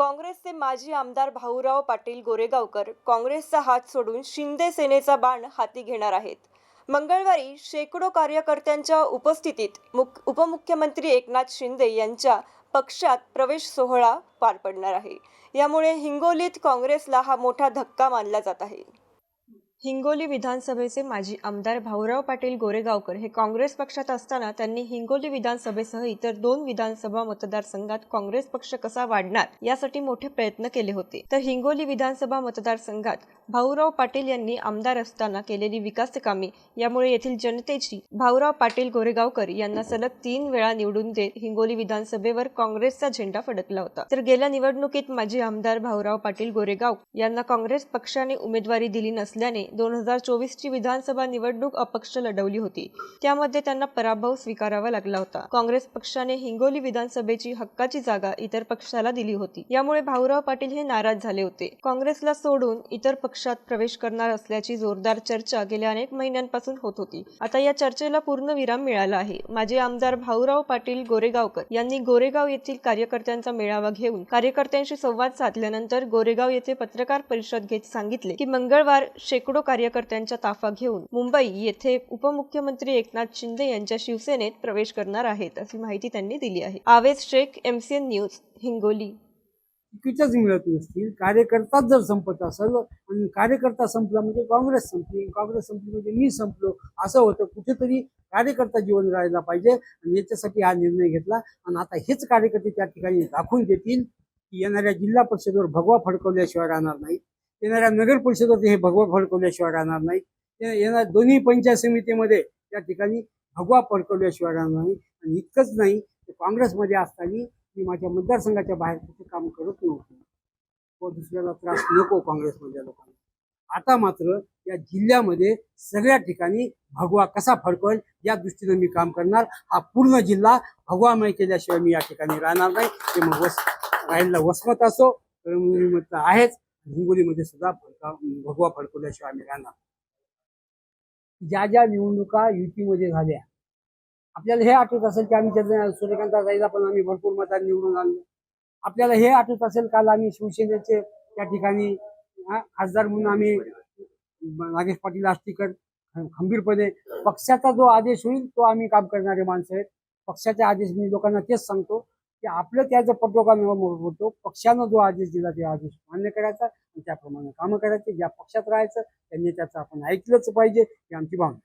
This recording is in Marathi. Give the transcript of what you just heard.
काँग्रेसचे माजी आमदार भाऊराव पाटील गोरेगावकर काँग्रेसचा हात सोडून शिंदे सेनेचा बाण हाती घेणार आहेत. मंगळवारी शेकडो कार्यकर्त्यांच्या उपस्थितीत मुख उपमुख्यमंत्री एकनाथ शिंदे यांच्या पक्षात प्रवेश सोहळा पार पडणार आहे. यामुळे हिंगोलीत काँग्रेसला हा मोठा धक्का मानला जात आहे. हिंगोली विधानसभेचे माजी आमदार भाऊराव पाटील गोरेगावकर हे काँग्रेस पक्षात असताना त्यांनी हिंगोली विधानसभेसह इतर दोन विधानसभा मतदारसंघात काँग्रेस पक्ष कसा वाढणार यासाठी मोठे प्रयत्न केले होते. तर हिंगोली विधानसभा मतदारसंघात भाऊराव पाटील यांनी आमदार असताना केलेली विकास कामे यामुळे येथील जनतेची भाऊराव पाटील गोरेगावकर यांना सलग तीन वेळा निवडून देत हिंगोली विधानसभेवर काँग्रेसचा झेंडा फडकला होता. तर गेल्या निवडणुकीत माजी आमदार भाऊराव पाटील गोरेगाव यांना काँग्रेस पक्षाने उमेदवारी दिली नसल्याने दोन हजार चोवीसची विधानसभा निवडणूक अपक्ष लढवली होती. त्यामध्ये त्यांना पराभव स्वीकारावा लागला होता. काँग्रेस पक्षाने हिंगोली विधानसभेची हक्काची जागा इतर पक्षाला दिली होती. यामुळे भाऊराव पाटील हे नाराज झाले होते. काँग्रेसला सोडून इतर पक्षात प्रवेश करणार असल्याची जोरदार चर्चा गेल्या अनेक महिन्यांपासून होत होती. आता या चर्चेला पूर्ण विराम मिळाला आहे. माजी आमदार भाऊराव पाटील गोरेगावकर यांनी गोरेगाव येथील कार्यकर्त्यांचा मेळावा घेऊन कार्यकर्त्यांशी संवाद साधल्यानंतर गोरेगाव येथे पत्रकार परिषद घेत सांगितले की मंगळवार शेकडो कार्यकर्त्यांच्या ताफा घेऊन मुंबई येथे उपमुख्यमंत्री एकनाथ शिंदे यांच्या शिवसेनेत प्रवेश करणार आहेत अशी माहिती त्यांनी दिली आहे. Aved Shaikh MCN news Hingoli. चुकीच्या मिळत नसतील कार्यकर्ताच जर संपत असेल आणि कार्यकर्ता संपला म्हणजे काँग्रेस संपली काँग्रेस संपली म्हणजे मी संपलो असं होतं कुठेतरी कार्यकर्ता जीवन राहायला पाहिजे आणि याच्यासाठी हा निर्णय घेतला आणि आता हेच कार्यकर्ते त्या ठिकाणी दाखवून देतील की येणाऱ्या जिल्हा परिषदेवर भगवा फडकवल्याशिवाय राहणार नाही येणाऱ्या नगर परिषदेवर हे भगवा फडकवल्याशिवाय राहणार नाही येणार दोन्ही पंचायत समितीमध्ये या ठिकाणी भगवा फडकवल्याशिवाय राहणार नाही आणि इतकंच नाही तर काँग्रेसमध्ये असताना मी माझ्या मतदारसंघाच्या बाहेर कुठे काम करत नव्हतो. व दुसऱ्याला त्रास नको काँग्रेसमधल्या लोकांना. आता मात्र या जिल्ह्यामध्ये सगळ्या ठिकाणी भगवा कसा फडकवेल या दृष्टीनं मी काम करणार. हा पूर्ण जिल्हा भगवामय केल्याशिवाय मी या ठिकाणी राहणार नाही. ते मग वस राहिला वसमत असो कळमनुरीमध्ये आहेच. हिंगोलीमध्ये सुद्धा भडका भगवा फडकवल्याशिवाय आम्ही राहणार ज्या ज्या निवडणुका युतीमध्ये झाल्या आपल्याला हे आठवत असेल की आम्ही त्याचं सूर्यकांत जायला पण आम्ही भरपूर मतांनी निवडून आणलो. आपल्याला हे आठवत असेल काल आम्ही शिवसेनेचे त्या ठिकाणी खासदार म्हणून आम्ही नागेश पाटील आष्टीकर खंबीरपणे पक्षाचा जो आदेश होईल तो आम्ही काम करणारे माणसं आहेत. पक्षाचे आदेश मी लोकांना तेच सांगतो. की आपलं त्याचं पटोका होतो पक्षानं जो आदेश दिला ते आदेश मान्य करायचा आणि त्याप्रमाणे कामं करायचे. ज्या पक्षात राहायचं त्यांनी त्याचं आपण ऐकलंच पाहिजे ही आमची भावना